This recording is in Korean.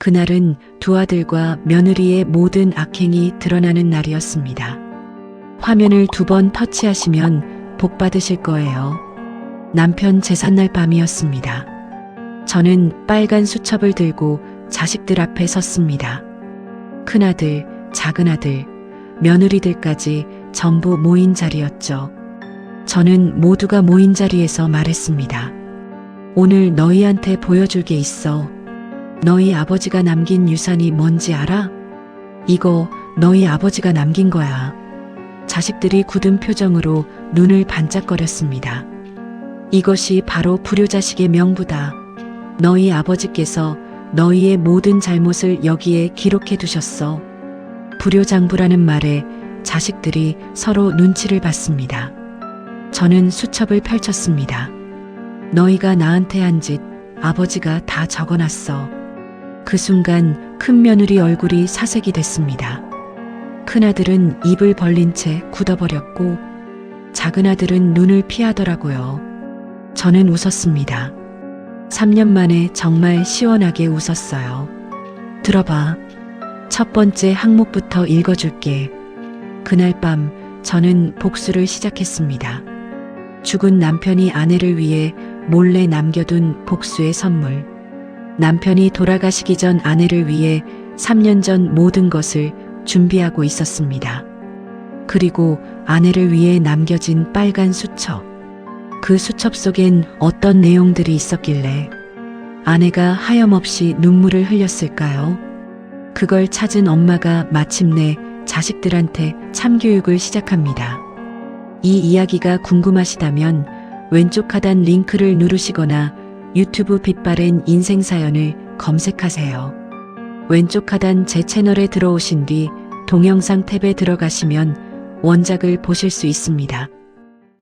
그날은 두 아들과 며느리의 모든 악행이 드러나는 날이었습니다. 화면을 두 번 터치하시면 복 받으실 거예요. 남편 제삿날 밤이었습니다. 저는 빨간 수첩을 들고 자식들 앞에 섰습니다. 큰아들, 작은아들, 며느리들까지 전부 모인 자리였죠. 저는 모두가 모인 자리에서 말했습니다. 오늘 너희한테 보여줄 게 있어. 너희 아버지가 남긴 유산이 뭔지 알아? 이거 너희 아버지가 남긴 거야. 자식들이 굳은 표정으로 눈을 반짝거렸습니다. 이것이 바로 불효자식의 명부다. 너희 아버지께서 너희의 모든 잘못을 여기에 기록해 두셨어. 불효장부라는 말에 자식들이 서로 눈치를 봤습니다. 저는 수첩을 펼쳤습니다. 너희가 나한테 한 짓 아버지가 다 적어놨어. 그 순간 큰 며느리 얼굴이 사색이 됐습니다. 큰아들은 입을 벌린 채 굳어버렸고 작은아들은 눈을 피하더라고요. 저는 웃었습니다. 3년 만에 정말 시원하게 웃었어요. 들어봐. 첫 번째 항목부터 읽어줄게. 그날 밤 저는 복수를 시작했습니다. 죽은 남편이 아내를 위해 몰래 남겨둔 복수의 선물. 남편이 돌아가시기 전 아내를 위해 3년 전 모든 것을 준비하고 있었습니다. 그리고 아내를 위해 남겨진 빨간 수첩. 그 수첩 속엔 어떤 내용들이 있었길래 아내가 하염없이 눈물을 흘렸을까요? 그걸 찾은 엄마가 마침내 자식들한테 참교육을 시작합니다. 이 이야기가 궁금하시다면 왼쪽 하단 링크를 누르시거나 유튜브 빛바랜 인생 사연을 검색하세요. 왼쪽 하단 제 채널에 들어오신 뒤 동영상 탭에 들어가시면 원작을 보실 수 있습니다.